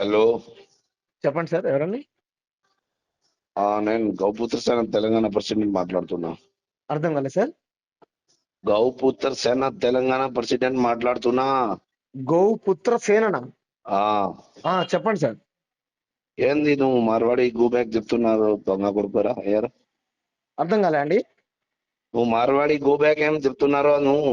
Hello. చెప్పండి sir ఎవరండి? నేను గౌపుత్ర సేన తెలంగాణ ప్రెసిడెంట్ మాట్లాడుతున్నా. అర్థం కాలేదు సార్. గౌపుత్ర సేన తెలంగాణ ప్రెసిడెంట్ మాట్లాడుతున్నా. గోపుత్ర ఆ, చెప్పండి సార్. ఏంది నువ్వు మార్వాడి గో బ్యాక్ చెప్తున్నారు దొంగ కొడుకురా ఏరా అర్థం కాలే అండి. నువ్వు మార్వాడి గో బ్యాక్ ఏం చెప్తున్నారో నువ్వు?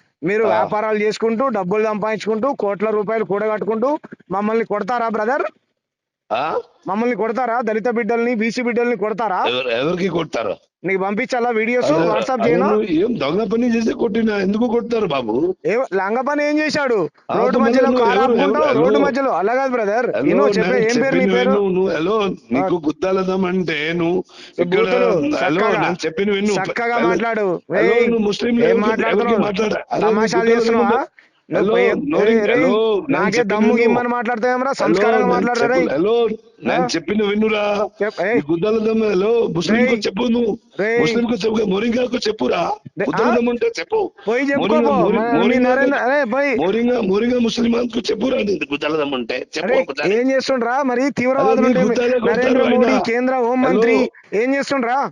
మీరు. వ్యాపారాలు చేసుకుంటూ డబ్బులు సంపాదించుకుంటూ కోట్ల రూపాయలు కూడగట్టుకుంటూ మమ్మల్ని కొడతారా బ్రదర్? మమ్మల్ని కొడతారా? దళిత బిడ్డల్ని బీసీ బిడ్డల్ని కొడతారా? ఎవరు- ఎవరికి కొడతారు? నీకు పంపించాలా వీడియోస్? వాట్సాప్ చేయను? ఏం దొంగ పని చేసి కొట్టినా? ఎందుకు కొడతారు బాబు? ఏ లంగ పని ఏం చేశాడు? రోడ్డు మధ్యలో రోడ్డు. మధ్యలో? అలా కాదు బ్రదర్ నేను చెప్పే ఏం పేరు నీ పేరు? నువ్వు హలో నీకు గుద్దాలదాం అంటే నువ్వు ఇక్కడ హలో నేను చెప్పిన విను. చక్కగా మాట్లాడు. ముస్లిం మాట్లాడుతున్నావు? తమాషాలు చేస్తున్నావా? నాకే దమ్ము మాట్లాడతావేమరా హలో, సంస్కారంగా చెప్పు- హలో నేను? చెప్పిన ఏయ్. నీ గుద్దాలదమ్మ హలో ముస్లిం. చెప్పు నువ్వు. ముస్లిం కు చెప్పు మోరింగాకు చెప్పురా రే- గుద్దాలదమ్మ అంటే చెప్పు పోయి మోరింగా- మోరింగా- ముస్లిమాన్కు చెప్పురా గుద్దాలదమ్మ అంటే చెప్పు. ఏం చేస్తుండ్రా మరి తీవ్రవాదులు గుద్దాలే నరేంద్ర మోడీ. కేంద్ర హోం. మంత్రి ఏం చేస్తుండ్రా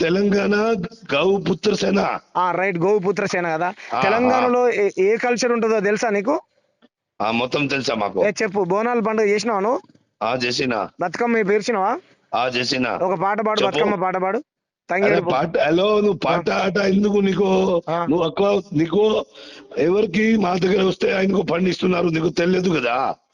తెలంగాణ గౌ పుత్ర సేన. ఆ రైట్ గోపుత్ర సేన కదా. తెలంగాణలో ఏ- ఏ కల్చర్ ఉంటుందో తెలుసా నీకు? ఆ మొత్తం తెలుసా మాకు. ఏ చెప్పు బోనాల పండుగ చేసినావా నువ్వు? ఆ చేసిన. బతుకమ్మ పేర్చినావా? ఆ చేసిన. ఒక పాట పాడు చెప్పు. బతుకమ్మ పాట పాడు. అరే తంగేడు పో. పాట హలో నువ్వు పాట ఆట ఎందుకు నీకు? ఆ. నువ్వు ఎక్కువ నీకు ఎవరికి మా దగ్గర వస్తే ఆయనకు పండిస్తున్నారు నీకు తెలియదు కదా?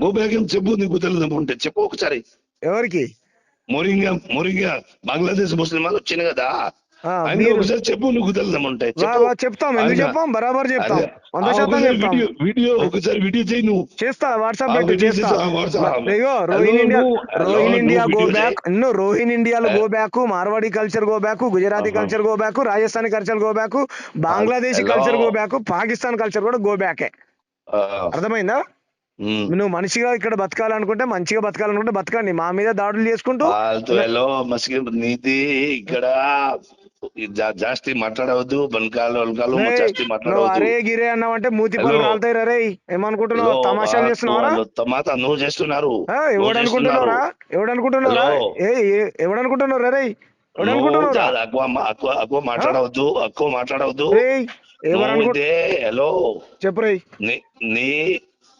గోబ్యాగం చెప్పు నీకు తెలియదు ఉంటే చెప్పు ఒకసారి. ఎవరికి? మోరింగా మోరింగా బంగ్లాదేశ్ ముస్లిం వాళ్ళు వచ్చింది కదా. ఒకసారి చెప్పు నీకు తెలియదు ఉంటే వా- చెప్పు. వా, చెప్తాం. ఎందుకు చెప్పాం? బరాబర్ చెప్తాం. వంద శాతం చెప్తాం. వీడియో ఒకసారి వీడియో చేయి నువ్వు. చేస్తా వాట్సాప్ రోహిన్ ఇండియా నువ్వు- రోహిన్ ఇండియా నువ్వు గో బ్యాక్ ఇన్ను రోహిన్ ఇండియాలో? Go back Marwadi culture go back Gujarati. Culture go back Rajasthani culture go back Bangladeshi. Culture go back Pakistan culture కూడా గో బ్యాకే అర్థమైందా. నువ్వు మనిషిగా ఇక్కడ బతకాలనుకుంటే మంచిగా బతకాలనుకుంటే బతకండి. మా మీద దాడులు చేసుకుంటూ నీది ఇక్కడ జాస్తి మాట్లాడవద్దు బనకాలు వనకాలు జాస్తి మాట్లాడవద్దు. అరే గిరే అన్నావంటే మూతి హలో. రాలుతాయి రే ఏమనుకుంటున్నావు? తమాషాలు తమాత నువ్వు చేస్తున్నారు. ఆ, నువ్వు ఎవడు అనుకుంటున్నారా చేస్తున్నారు. ఎవడు అనుకుంటున్నారా హలో. ఏ ఏ- ఎవడు అనుకుంటున్నావు రే? ఎక్కువ మాట్లాడవద్దు ఎక్కువ మాట్లాడవద్దు. హలో. చెప్పు నీ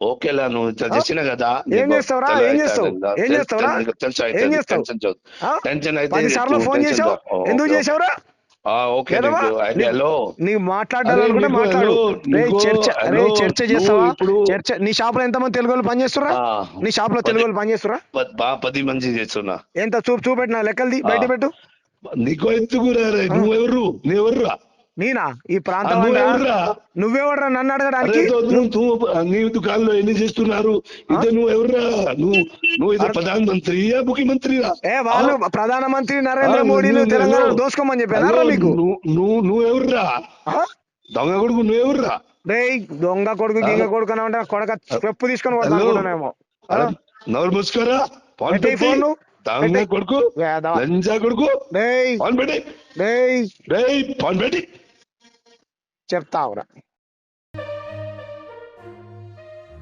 ఓకేలా నువ్వు? చేసిన కదా ఏం చేస్తావురా? ఏం చేస్తావు? ఏం చేస్తావురా? ఏం చేస్తావు? టెన్షన్ అయితే పది సార్లు ఫోన్ చేసావు? ఎందుకు. చేసావురా? ఆ, ఓకే నీ- హలో. నీకు మాట్లాడాలనుకుంటే మాట్లాడు. చర్చ రే చర్చ చేస్తావా? చర్చ నీ షాప్లో ఎంతమంది తెలుగు వాళ్ళు పనిచేస్తురా నీ షాప్లో తెలుగు వాళ్ళు పనిచేస్తురా బాగా పది మంది చేస్తున్నా. ఎంత? చూపు చూపెట్టిన? లెక్కలది బయట. పెట్టు. నీకు ఎందుకు రే నువ్వెవరు? నువ్వెవర్రా? నేనా? ఈ ప్రాంతం నువ్వెవడరా నన్ను అడగడానికి? అరే తో నువ్వు నువ్వు నీ దుకాణంలో ఎన్ని చేస్తున్నారు? ఇదే నువ్వు ఎవర్రా నువ్వు నువ్వు ఇది ప్రధాన మంత్రియా ముఖ్యమంత్రిరా? ఏ వాళ్ళు ప్రధానమంత్రి నరేంద్ర మోడీని నువ్వు- తెలంగాణ నువ్వు- దోసుకోమని చెప్పారా మీకు? నువ్వు నువ్వు ఆ? దొంగ కొడుకు నువ్వెవర్రా డేయ్ దొంగ కొడుకు గింగ కొడుకు అని అంటే కొడక స్టెప్ తీసుకొని? అరే, నోరు మూసుకోరా? ఫోన్. దొంగ. కొడుకు. లంజా కొడుకు. డేయ్ ఫోన్ పెట్టి. డేయ్ ఫోన్ పెట్టి. చెప్తావురా